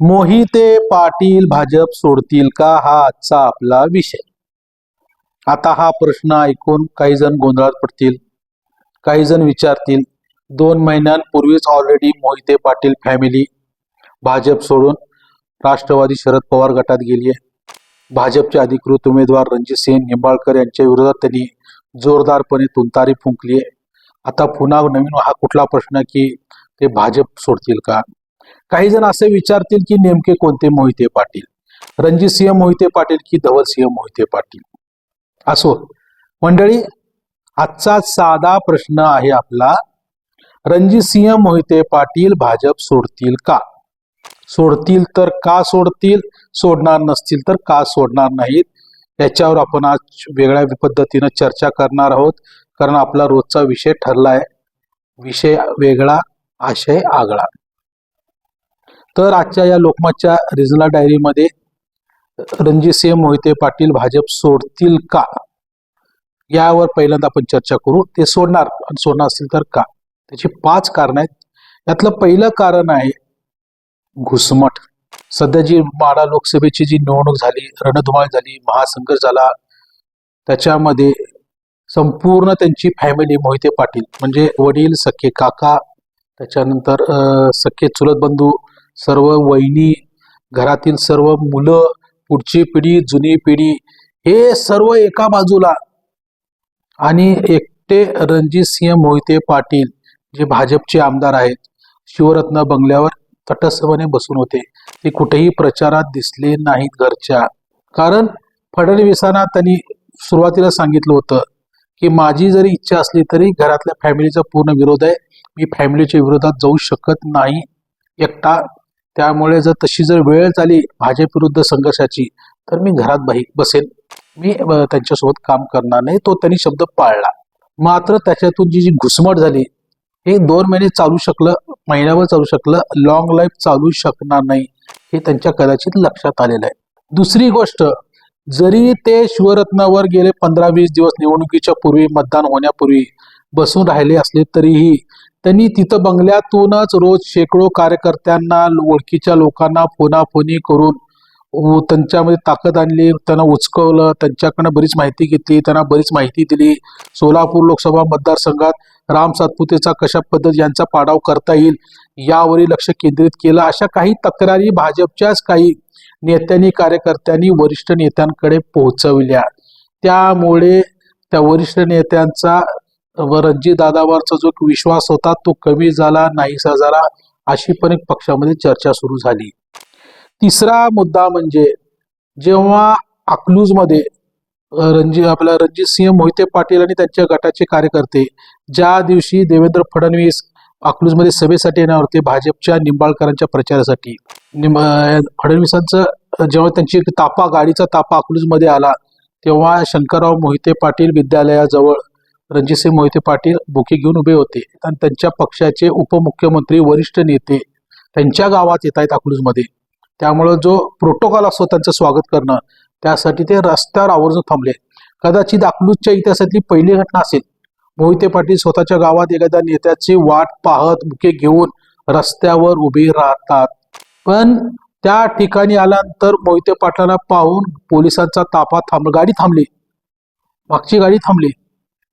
मोहिते पाटील भाजप सोडतील का हा आजचा आपला विषय. आता हा प्रश्न ऐकून काही जण गोंधळात पडतील काही जण विचारतील दोन महिन्यांपूर्वीच ऑलरेडी मोहिते पाटील फॅमिली भाजप सोडून राष्ट्रवादी शरद पवार गटात गेली आहे. भाजपचे अधिकृत उमेदवार रणजितसिंह निंबाळकर यांच्या विरोधात त्यांनी जोरदारपणे तुंतारी फुंकली आहे. आता पुन्हा नवीन हा कुठला प्रश्न की ते भाजप सोडतील का? काही जण असे विचारतील की नेमके कोणते मोहिते पाटील? रणजितसिंह मोहिते पाटील की धवल सिंह मोहिते पाटील? असो. मंडळी आजचा साधा प्रश्न आहे आपला. रणजितसिंह मोहिते पाटील भाजप सोडतील का? सोडतील तर का सोडतील? सोडणार नसतील तर का सोडणार नाहीत? याच्यावर आपण आज वेगळ्या पद्धतीनं चर्चा करणार आहोत. कारण आपला रोजचा विषय ठरला आहे विषय वेगळा आशय आगळा. तर आजच्या या लोकमतच्या रिजनल डायरीमध्ये रणजितसिंह मोहिते पाटील भाजप सोडतील का? यावर पहिल्यांदा आपण चर्चा करू. ते सोडणार आणि सोडणार असतील तर का? त्याची पाच कारण आहेत. यातलं पहिलं कारण आहे घुसमट. सध्या जी माडा लोकसभेची जी निवडणूक झाली रणधुमाळी झाली महासंघर्ष झाला त्याच्यामध्ये संपूर्ण त्यांची फॅमिली मोहिते पाटील म्हणजे वडील सख्खे काका त्याच्यानंतर सख्खे चुलत बंधू सर्व वहिनी घरातील सर्व मुलं पुढची पिढी जुनी पिढी हे सर्व एका बाजूला. आणि एकटे रणजितसिंह मोहिते पाटील जे भाजपचे आमदार आहेत शिवरत्न बंगल्यावर तटस्थपणे बसून होते. ते कुठेही प्रचारात दिसले नाहीत घरच्या. कारण फडणवीसांना त्यांनी सुरुवातीला सांगितलं होतं की माझी जरी इच्छा असली तरी घरातल्या फॅमिलीचा पूर्ण विरोध आहे. मी फॅमिलीच्या विरोधात जाऊ शकत नाही. एकटा त्यामुळे जर तशी जर वेळ झाली भाजप विरुद्ध संघर्षाची तर मी घरात बाई बसेन. मी त्यांच्यासोबत काम करणार नाही. तो त्यांनी शब्द पाळला. मात्र त्याच्यातून जी जी घुसमट झाली हे दोन महिने चालू शकलं महिन्याभर चालू शकलं लॉंग लाईफ चालू शकणार नाही हे त्यांच्या कदाचित लक्षात आलेलं आहे. दुसरी गोष्ट जरी ते शिवरत्नावर गेले पंधरा वीस दिवस निवडणुकीच्या पूर्वी मतदान होण्यापूर्वी बसून राहिले असले तरीही त्यांनी तिथं बंगल्यातूनच रोज शेकडो कार्यकर्त्यांना ओळखीच्या लोकांना फोनाफोनी करून त्यांच्यामध्ये ताकद आणली. त्यांना उचकवलं. त्यांच्याकडनं बरीच माहिती घेतली. त्यांना बरीच माहिती दिली. सोलापूर लोकसभा मतदारसंघात राम सातपुतेचा कशा पद्धत यांचा पाडाव करता येईल यावरही लक्ष केंद्रित केलं. अशा काही तक्रारी भाजपच्याच काही नेत्यांनी कार्यकर्त्यांनी वरिष्ठ नेत्यांकडे पोहोचविल्या. त्यामुळे त्या वरिष्ठ नेत्यांचा रणजित दादावरचा जो विश्वास होता तो कमी झाला नाहीसा झाला अशी पण एक पक्षामध्ये चर्चा सुरू झाली. तिसरा मुद्दा म्हणजे जेव्हा अकलूजमध्ये रणजी रणजित आपला रणजित सिंह मोहिते पाटील आणि त्यांच्या गटाचे कार्यकर्ते ज्या दिवशी देवेंद्र फडणवीस अकलूजमध्ये सभेसाठी येणार होते भाजपच्या निंबाळकरांच्या प्रचारासाठी निंब फडणवीसांचं जेव्हा त्यांची तापा गाडीचा तापा अकलूजमध्ये आला तेव्हा शंकरराव मोहिते पाटील विद्यालयाजवळ रणजितसिंह मोहिते पाटील बुके घेऊन उभे होते. आणि त्यांच्या पक्षाचे उपमुख्यमंत्री वरिष्ठ नेते त्यांच्या गावात येत आहेत अकलूजमध्ये. त्यामुळं जो प्रोटोकॉल असतो त्यांचं स्वागत करणं त्यासाठी ते रस्त्यावर आवर्जून थांबले. कदाचित अकलूजच्या इतिहासातली पहिली घटना असेल. मोहिते पाटील स्वतःच्या गावात एखाद्या नेत्याची वाट पाहत बुके घेऊन रस्त्यावर उभे राहतात. पण त्या ठिकाणी आल्यानंतर मोहिते पाटलांना पाहून पोलिसांचा ताफा थांब गाडी थांबली. मागची गाडी थांबली.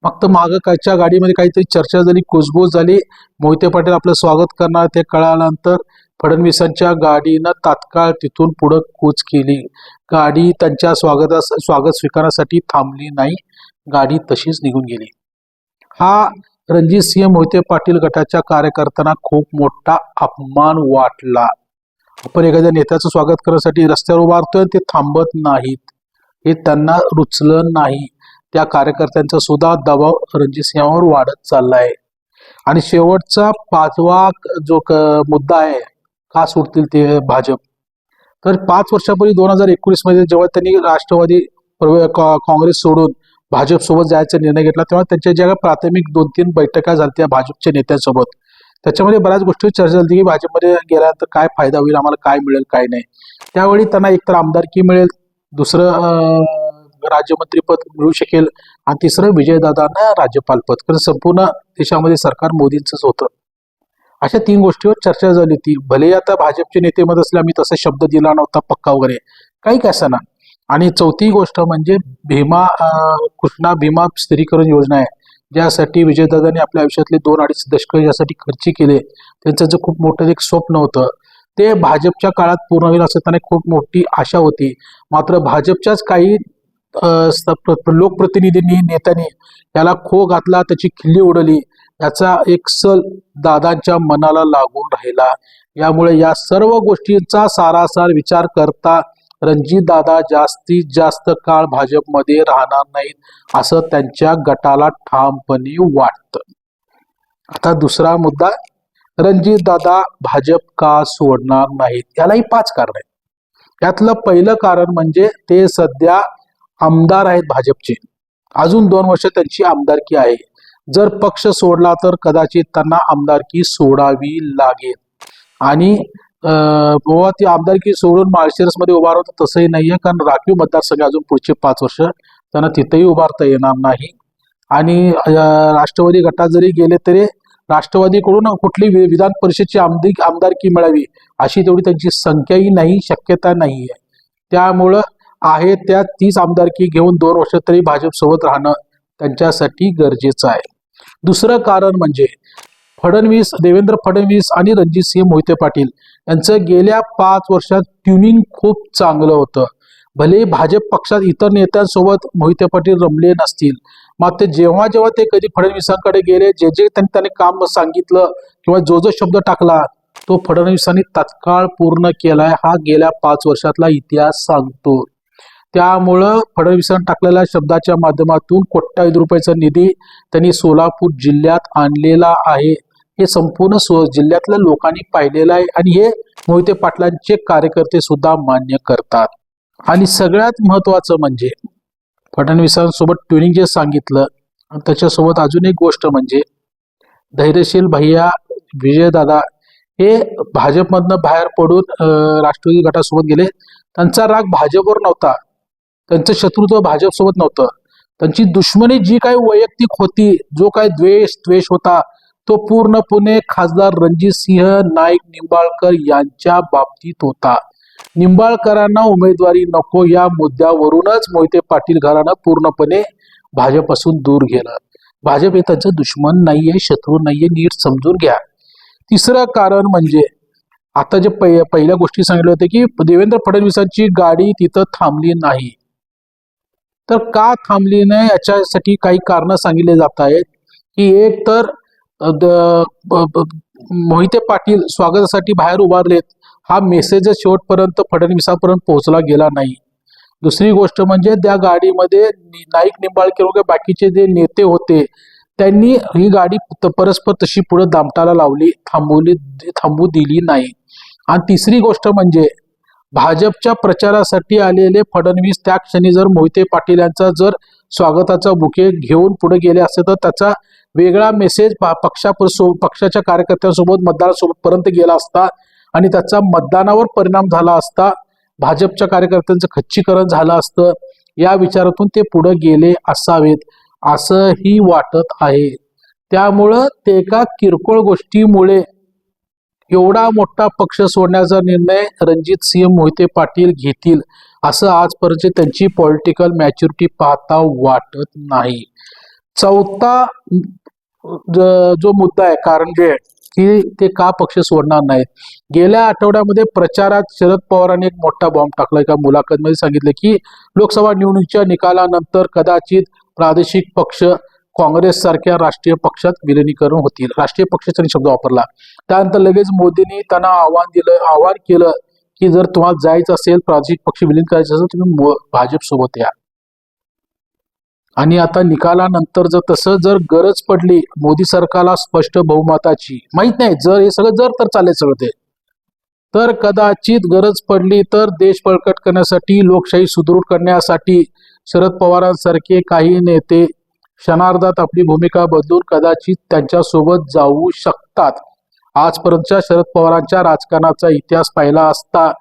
फक्त मागं कायच्या गाडीमध्ये काहीतरी चर्चा झाली कुजबूज झाली. मोहिते पाटील आपलं स्वागत करणार. ते कळाल्यानंतर फडणवीसांच्या गाडीनं तात्काळ तिथून पुढं कूच केली. गाडी त्यांच्या स्वागतास स्वागत स्वीकारण्यासाठी थांबली नाही. गाडी तशीच निघून गेली. हा रणजित सिंह मोहिते पाटील गटाच्या कार्यकर्त्यांना खूप मोठा अपमान वाटला. आपण एखाद्या नेत्याचं स्वागत करण्यासाठी रस्त्यावर उभारतोय ते थांबत नाहीत. हे त्यांना रुचलं नाही. त्या कार्यकर्त्यांचा सुद्धा दबाव रणजित सिंहावर वाढत चालला आहे आणि शेवटचा पाचवा जो क- मुद्दा आहे का सुटतील ते भाजप. तर पाच वर्षापूर्वी दोन हजार एकोणीसमध्ये जेव्हा त्यांनी राष्ट्रवादी काँग्रेस सोडून भाजप सोबत जायचा निर्णय घेतला तेव्हा त्यांच्या ज्या प्राथमिक दोन तीन बैठका झाल्या भाजपच्या नेत्यांसोबत. त्याच्यामध्ये बऱ्याच गोष्टी चर्चा झाली की भाजपमध्ये गेल्यानंतर काय फायदा होईल आम्हाला काय मिळेल काय नाही. त्यावेळी त्यांना एकतर आमदारकी मिळेल दुसरं राज्यमंत्रीपद मिळू शकेल आणि तिसरं विजयदादांना राज्यपालपद कारण संपूर्ण देशामध्ये सरकार मोदींचंच होतं. अशा तीन गोष्टीवर चर्चा झाली होती. भले आता भाजपचे नेते मत असले आम्ही तसा शब्द दिला नव्हता पक्का वगैरे. काही काय ना आणि चौथी गोष्ट म्हणजे भीमा अं, कृष्णा भीमा स्थिरीकरण योजना आहे. ज्यासाठी विजयदादांनी आपल्या आयुष्यातले दोन अडीच दशक यासाठी खर्च केले. त्यांचं जे खूप मोठं एक स्वप्न होतं. ते भाजपच्या काळात पूर्ण होईल असं त्यांना खूप मोठी आशा होती. मात्र भाजपच्याच काही लोकप्रतिनिधींनी नेत्यांनी याला खो घातला त्याची खिल्ली उडवली याचा एक सल दादांच्या मनाला लागून राहिला. यामुळे या सर्व गोष्टींचा सारासार विचार करता रणजित दादा जास्तीत जास्त काळ भाजपमध्ये राहणार नाहीत असं त्यांच्या गटाला ठामपणे वाटतं. आता दुसरा मुद्दा रणजित दादा भाजप का सोडणार नाहीत? यालाही पाच कारण आहेत. यातलं पहिलं कारण म्हणजे ते सध्या आमदार आहेत भाजपचे. अजून दोन वर्ष त्यांची आमदारकी आहे. जर पक्ष सोडला तर कदाचित त्यांना आमदारकी सोडावी लागेल. आणि गोवा ती आमदारकी सोडून माळशिरसमध्ये उभारवतं तसंही नाहीये कारण राखीव मतदारसंघ अजून पुढचे पाच वर्ष त्यांना तिथेही उभारता येणार नाही. आणि राष्ट्रवादी गटात जरी गेले तरी राष्ट्रवादीकडून कुठली वि- विधान परिषदची आमदी आमदारकी मिळावी अशी तेवढी त्यांची संख्याही नाही शक्यता नाही आहे त्यामुळं आहे त्या तीच आमदारकी घेऊन दोन वर्ष तरी भाजपसोबत राहणं त्यांच्यासाठी गरजेचं आहे. दुसरं कारण म्हणजे फडणवीस देवेंद्र फडणवीस आणि रणजितसिंह मोहिते पाटील यांचं गेल्या पाच वर्षात ट्युनिंग खूप चांगलं होतं. भले भाजप पक्षात इतर नेत्यांसोबत मोहिते पाटील रमले नसतील मात्र जेव्हा जेव्हा ते कधी फडणवीसांकडे गेले जे जे त्यांनी त्यांनी काम सांगितलं किंवा जो जो शब्द टाकला तो फडणवीसांनी तत्काळ पूर्ण केलाय हा गेल्या पाच वर्षातला इतिहास सांगतो. त्यामुळं फडणवीसांनी टाकलेल्या शब्दाच्या माध्यमातून कोट्यावधी रुपयाचा निधी त्यांनी सोलापूर जिल्ह्यात आणलेला आहे. हे संपूर्ण जिल्ह्यातल्या लोकांनी पाहिलेलं आहे आणि हे मोहिते पाटलांचे कार्यकर्ते सुद्धा मान्य करतात. आणि सगळ्यात महत्वाचं म्हणजे फडणवीसांसोबत ट्युनिंग जे सांगितलं आणि त्याच्यासोबत अजून एक गोष्ट म्हणजे धैर्यशील भैया विजयदादा हे भाजपमधनं बाहेर पडून राष्ट्रवादी गटासोबत गेले. त्यांचा राग भाजपवर नव्हता. त्यांचं शत्रुत्व भाजपसोबत नव्हतं. त्यांची दुश्मनी जी काही वैयक्तिक होती जो काय द्वेष द्वेष होता तो पूर्णपणे खासदार रणजित सिंह नाईक निंबाळकर यांच्या बाबतीत होता. निंबाळकरांना उमेदवारी नको या मुद्द्यावरूनच मोहिते पाटील घरानं पूर्णपणे भाजपपासून दूर गेलं. भाजप हे त्यांचं दुश्मन नाहीये शत्रू नाहीये नीट समजून घ्या. तिसरं कारण म्हणजे आता जे पहि पहिल्या गोष्टी सांगितल्या होत्या की देवेंद्र फडणवीसांची गाडी तिथं थांबली नाही. तर का थांबली नाही? याच्यासाठी काही कारण सांगितले जात आहेत. की एक तर द- ब- मोहिते पाटील स्वागतासाठी बाहेर उभारलेत. हा मेसेज शेवटपर्यंत फडणवीसापर्यंत पोहोचला गेला नाही. दुसरी गोष्ट म्हणजे त्या गाडीमध्ये नाईक निंबाळकर वगैरे बाकीचे जे नेते होते त्यांनी ही गाडी परस्पर तशी पुढे दामटाला लावली थांबवली थांबू दिली नाही. आणि तिसरी गोष्ट म्हणजे भाजपच्या प्रचारासाठी आलेले फडणवीस त्या क्षणी जर मोहिते पाटील यांचा जर स्वागताचा बुके घेऊन पुढे गेले असते तर त्याचा वेगळा मेसेज पक्षा पक्षाच्या कार्यकर्त्यांसोबत मतदारासोबत पर्यंत गेला असता आणि त्याचा मतदानावर परिणाम झाला असता भाजपच्या कार्यकर्त्यांचं खच्चीकरण झालं असतं या विचारातून ते पुढे गेले असावेत असंही वाटत आहे. त्यामुळं ते एका किरकोळ गोष्टीमुळे एवढा मोठा पक्ष सोडण्याचा निर्णय रणजित सिंह मोहिते पाटील घेतील असं आजपर्यंत त्यांची पॉलिटिकल मॅच्युरिटी पाहता वाटत नाही. चौथा ज- जो मुद्दा आहे कारण जे की ते का पक्ष सोडणार नाहीत गेल्या आठवड्यामध्ये प्रचारात शरद पवारांनी एक मोठा बॉम्ब टाकला. एका मुलाखतमध्ये सांगितलं की लोकसभा निवडणुकीच्या निकालानंतर कदाचित प्रादेशिक पक्ष काँग्रेस सारख्या राष्ट्रीय पक्षात विलिनीकरण होतील. राष्ट्रीय पक्षाचा त्यांनी शब्द वापरला. त्यानंतर लगेच मोदींनी त्यांना आव्हान दिलं आव्हान केलं की जर तुम्हाला जायचं असेल प्रादेशिक पक्ष विलीन करायचं असेल तुम्ही भाजप सोबत या. आणि आता निकालानंतर जर तसं जर गरज पडली मोदी सरकारला स्पष्ट बहुमताची माहीत नाही जर हे सगळं जर तर चालेल सगळं ते. तर कदाचित गरज पडली तर देश बळकट करण्यासाठी लोकशाही सुदृढ करण्यासाठी शरद पवारांसारखे काही नेते क्षणार्धात आपली भूमिका बदलून कदाचित त्यांच्यासोबत जाऊ शकतात. आजपर्यंतच्या शरद पवारांच्या राजकारणाचा इतिहास पाहिला असता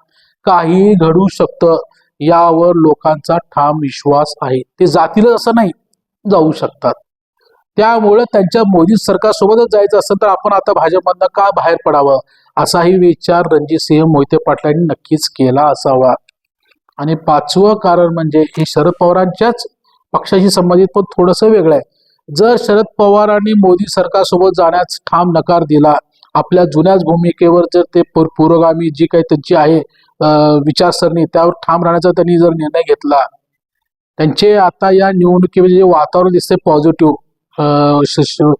काही घडू शकतं यावर लोकांचा ठाम विश्वास आहे. ते जातील असं नाही जाऊ शकतात. त्यामुळं त्यांच्या मोदी सरकारसोबतच जायचं असेल तर आपण आता भाजपमधनं का बाहेर पडावं? असाही विचार रणजितसिंह मोहिते पाटलांनी नक्कीच केला असावा. आणि पाचवं कारण म्हणजे हे शरद पवारांच्याच पक्षाशी संबंधित पण थोडंसं वेगळं आहे. जर शरद पवारांनी मोदी सरकारसोबत जाण्यास ठाम नकार दिला आपल्या जुन्याच भूमिकेवर जर ते पुरोगामी जी काही त्यांची आहे विचारसरणी त्यावर ठाम राहण्याचा त्यांनी जर निर्णय घेतला त्यांचे आता या निवडणुकीमध्ये जे वातावरण दिसते पॉझिटिव्ह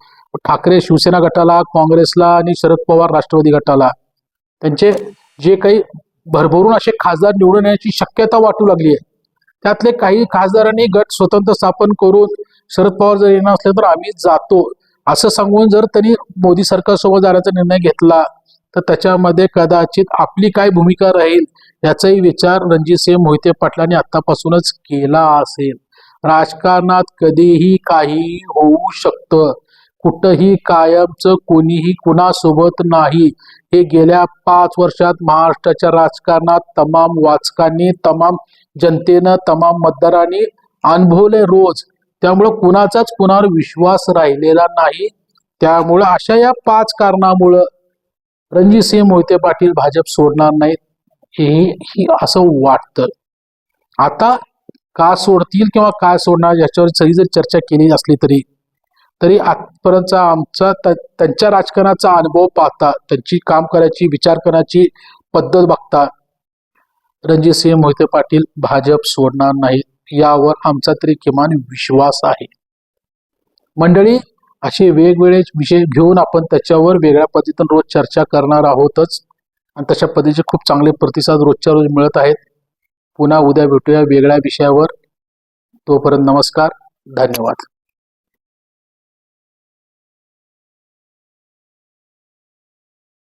ठाकरे शिवसेना गटाला काँग्रेसला आणि शरद पवार राष्ट्रवादी गटाला त्यांचे जे काही भरभरून असे खासदार निवडून येण्याची शक्यता वाटू लागली आहे त्यातले काही खासदारांनी गट स्वतंत्र स्थापन करून शरद पवार जर येणार असले तर आम्ही जातो. असं सांगून जर त्यांनी मोदी सरकारसोबत जाण्याचा निर्णय घेतला तर त्याच्यामध्ये कदाचित आपली काय भूमिका राहील याचाही विचार रणजितसिंह मोहिते पाटलांनी आतापासूनच केला असेल. राजकारणात कधीही काही होऊ शकतं. कुठंही कायमचं कोणीही कुणासोबत नाही. हे गेल्या पाच वर्षात महाराष्ट्राच्या राजकारणात तमाम वाचकांनी तमाम जनतेनं तमाम मतदारांनी अनुभवले रोज. त्यामुळं कुणाचाच कुणावर विश्वास राहिलेला नाही. त्यामुळं अशा या पाच कारणामुळं रणजितसिंह मोहिते पाटील भाजप सोडणार नाहीत हे ही असं वाटतं. आता का सोडतील किंवा काय सोडणार याच्यावर सगळी जर चर्चा केली असली तरी तरी आजपर्यंतचा आमचा त्यांच्या राजकारणाचा अनुभव पाहता त्यांची काम करायची विचार करण्याची पद्धत बघता रणजितसिंह मोहिते पाटील भाजप सोडणार नाही यावर आमचा तरी किमान विश्वास आहे. मंडळी असे वेगवेगळे विषय घेऊन आपण त्याच्यावर वेगळ्या पद्धतीनं रोज चर्चा करणार आहोतच. आणि तशा पद्धतीचे खूप चांगले प्रतिसाद रोजच्या रोज मिळत आहेत. पुन्हा उद्या भेटूया वेगळ्या विषयावर. तोपर्यंत नमस्कार धन्यवाद.